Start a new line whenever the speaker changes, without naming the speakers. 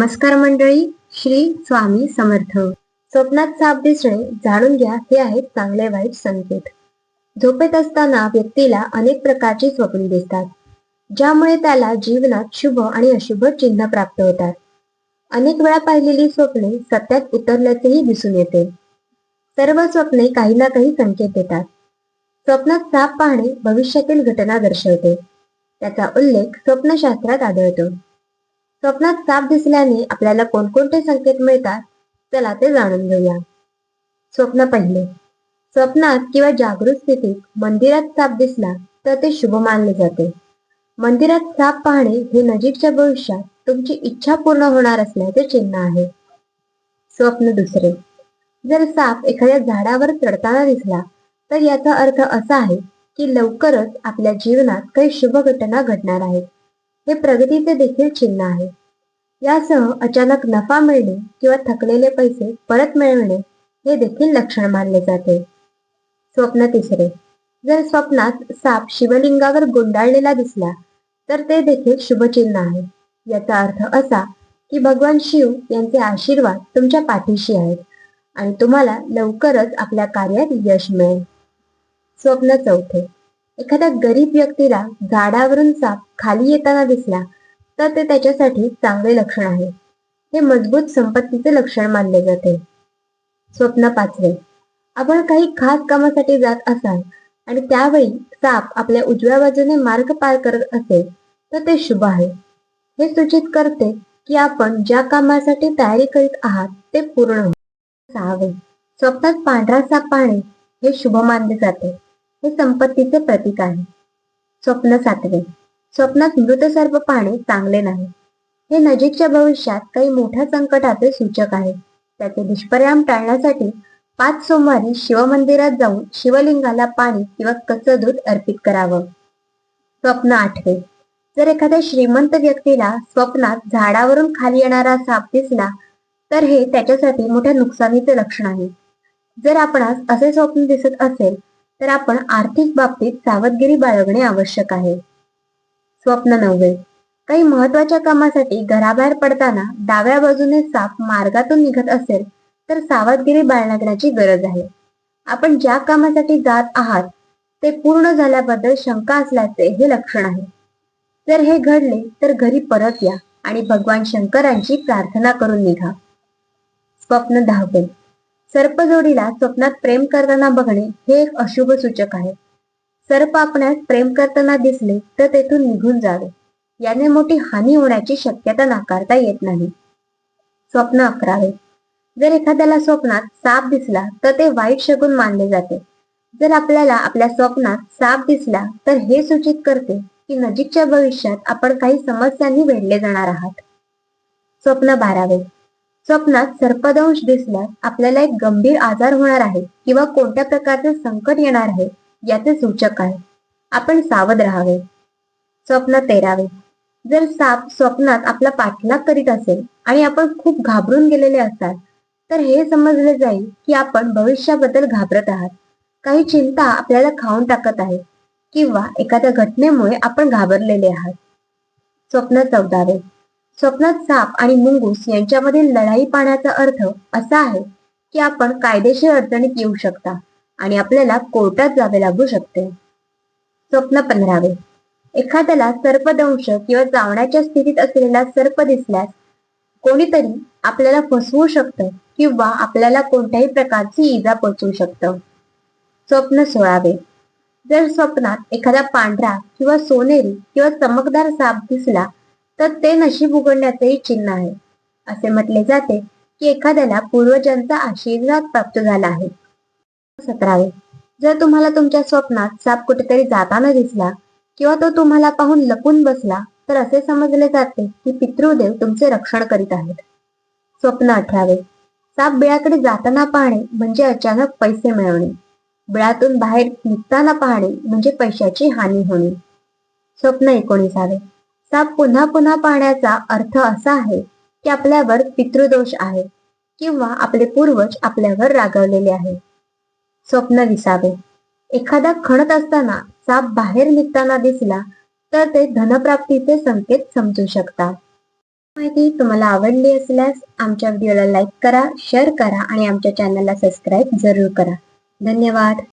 नमस्कार मंडळी श्री स्वामी समर्थ. स्वप्नात साप दिसणे जाणून घ्या हे आहेत चांगले वाईट संकेत. झोपेत असताना व्यक्तीला अनेक प्रकारची स्वप्न दिसतात ज्यामुळे त्याला जीवनात शुभ आणि अशुभ चिन्ह प्राप्त होतात. अनेक वेळा पाहिलेली स्वप्ने सत्यात उतरल्याचेही दिसून येते. सर्व स्वप्ने काही ना काही संकेत देतात. स्वप्नात साप पाहणे भविष्यातील घटना दर्शवते. त्याचा उल्लेख स्वप्नशास्त्रात आढळतो. स्वप्नात साप दिसल्याने आपल्याला कोणकोणते संकेत मिळतात चला ते जाणून घेऊया. स्वप्न पहिले. स्वप्नात किंवा जागृत स्थितीत मंदिरात साप दिसला तर ते शुभ मानले जाते. मंदिरात साप पाहणे हे नजीकच्या भविष्यात तुमची इच्छा पूर्ण होणार असल्याचे चिन्ह आहे. स्वप्न दुसरे. जर साप एखाद्या झाडावर चढताना दिसला तर याचा अर्थ असा आहे की लवकरच आपल्या जीवनात काही शुभ घटना घडणार आहेत. हे प्रगतीचे देखील चिन्ह आहे. यासह अचानक नफा मिळणे किंवा थकलेले पैसे परत मिळवणे हे देखील लक्षण मानले जाते. स्वप्न तिसरे. जर स्वप्नात साप शिवलिंगावर गुंडाळलेला दिसला तर ते देखील शुभचिन्ह आहे. याचा अर्थ असा की भगवान शिव यांचे आशीर्वाद तुमच्या पाठीशी आहेत आणि तुम्हाला लवकरच आपल्या कार्यात यश मिळेल. स्वप्न चौथे. एखाद्या गरीब व्यक्तीला झाडावरून साप खाली येताना दिसला तर ते त्याच्यासाठी चांगले लक्षण आहे. हे मजबूत संपत्तीचे लक्षण मानले जाते. स्वप्न पाचवे. आपण काही खास कामासाठी जात असाल आणि त्यावेळी साप आपल्या उजव्या बाजूने मार्ग पार करत असेल तर ते शुभ आहे. हे सूचित करते की आपण ज्या कामासाठी तयारी करीत आहात ते पूर्ण सहावे. स्वप्नात पांढरा साप पाहणे हे शुभ मानले जाते. हे संपत्तीचे प्रतीक आहे. स्वप्न सातवे. स्वप्नात मृत सर्व पाहणे चांगले नाही. हे नजीकच्या भविष्यात काही मोठ्या संकटाचे सूचक आहे. त्याचे दुष्परिणाम टाळण्यासाठी पाच सोमवारी शिवमंदिरात जाऊन शिवलिंगाला पाणी किंवा कच्चं दूध अर्पित करावं. स्वप्न आठवे. जर एखाद्या श्रीमंत व्यक्तीला स्वप्नात झाडावरून खाली येणारा साप दिसला तर हे त्याच्यासाठी मोठ्या नुकसानीचे लक्षण आहे. जर आपणास असे स्वप्न दिसत असेल तर आपण आर्थिक बाबतीत सावधगिरी बाळगणे आवश्यक आहे. स्वप्न नववे काही महत्त्वाच्या कामासाठी घराबाहेर पडताना डाव्या बाजूने साप मार्गातून निघत असेल तर सावधगिरी बाळगण्याची गरज आहे. आपण ज्या कामासाठी जात आहात ते पूर्ण झाल्याबद्दल शंका असल्याचे हे लक्षण आहे. जर हे घडले तर घरी परत या आणि भगवान शंकरांची प्रार्थना करून निघा. स्वप्न दहावे सर्पजोडीला स्वप्नात प्रेम करताना बघणे हे एक अशुभ सूचक आहे. सर्प आपणास प्रेम करताना दिसले तर तेथून निघून जावे. याने मोठी हानी होण्याची शक्यता नाकारता येत नाही. स्वप्न अकरावे. जर एखाद्याला स्वप्नात साप दिसला तर ते वाईट शगुन मानले जाते. जर आपल्याला आपल्या स्वप्नात साप दिसला तर हे सूचित करते की नजीकच्या भविष्यात आपण काही समस्यांनी वेढले जाणार आहात. स्वप्न बारावे. स्वप्नात सर्पदंश दिसल्यास आपल्याला एक गंभीर आजार होणार आहे किंवा कोणत्या प्रकारचे संकट येणार आहे याचे सूचक आहे. आपण सावध राहावे. स्वप्न तेरावे. जर साप स्वप्नात आपला पाठलाग करीत असेल आणि आपण खूप घाबरून गेलेले असाल तर हे समजले जाईल की आपण भविष्याबद्दल घाबरत आहात. काही चिंता आपल्याला खाऊन टाकत आहे किंवा एखाद्या घटनेमुळे आपण घाबरलेले आहात. स्वप्न चौदावे. स्वप्नात साप आणि मुंगूस यांच्यामधील लढाई पाहण्याचा अर्थ असा आहे की आपण कायदेशीर अडचणीत येऊ शकता आणि आपल्याला कोर्टात जावे लागू शकते. स्वप्न पंधरावे. एखाद्याला सर्पदंश किंवा चावण्याच्या स्थितीत असलेला सर्प दिसल्यास कोणीतरी आपल्याला फसवू शकतं किंवा आपल्याला कोणत्याही प्रकारची इजा पोचवू शकतं. स्वप्न सोळावे. जर स्वप्नात एखादा पांढरा किंवा सोनेरी किंवा चमकदार साप दिसला तर ते नशीब उघडण्याचेही चिन्ह आहे. असे म्हटले जाते की एखाद्याला पूर्वजांचा आशीर्वाद प्राप्त झाला आहे. सतरावे जर तुम्हाला तुमच्या स्वप्नात साप कुठेतरी जाताना दिसला किंवा तो तुम्हाला पाहून लपून बसला तर असे समजले जाते की पितृदेव तुमचे रक्षण करीत आहेत. स्वप्न अठरावे साप बिळाकडे जाताना पाहणे म्हणजे अचानक पैसे मिळवणे. बिळातून बाहेर निघताना पाहणे म्हणजे पैशाची हानी होणे. स्वप्न एकोणीसावे साप पुन्हा पुन्हा पाहण्याचा अर्थ असा आहे की आपल्यावर पितृदोष आहे किंवा आपले पूर्वज आपल्यावर रागवलेले आहे स्वप्न विसावे एखादा खणत असताना साप बाहेर निघताना दिसला तर ते धनप्राप्तीचे संकेत समजू शकतात. माहिती तुम्हाला आवडली असल्यास आमच्या व्हिडिओला लाईक करा शेअर करा आणि आमच्या चॅनलला सबस्क्राईब जरूर करा. धन्यवाद.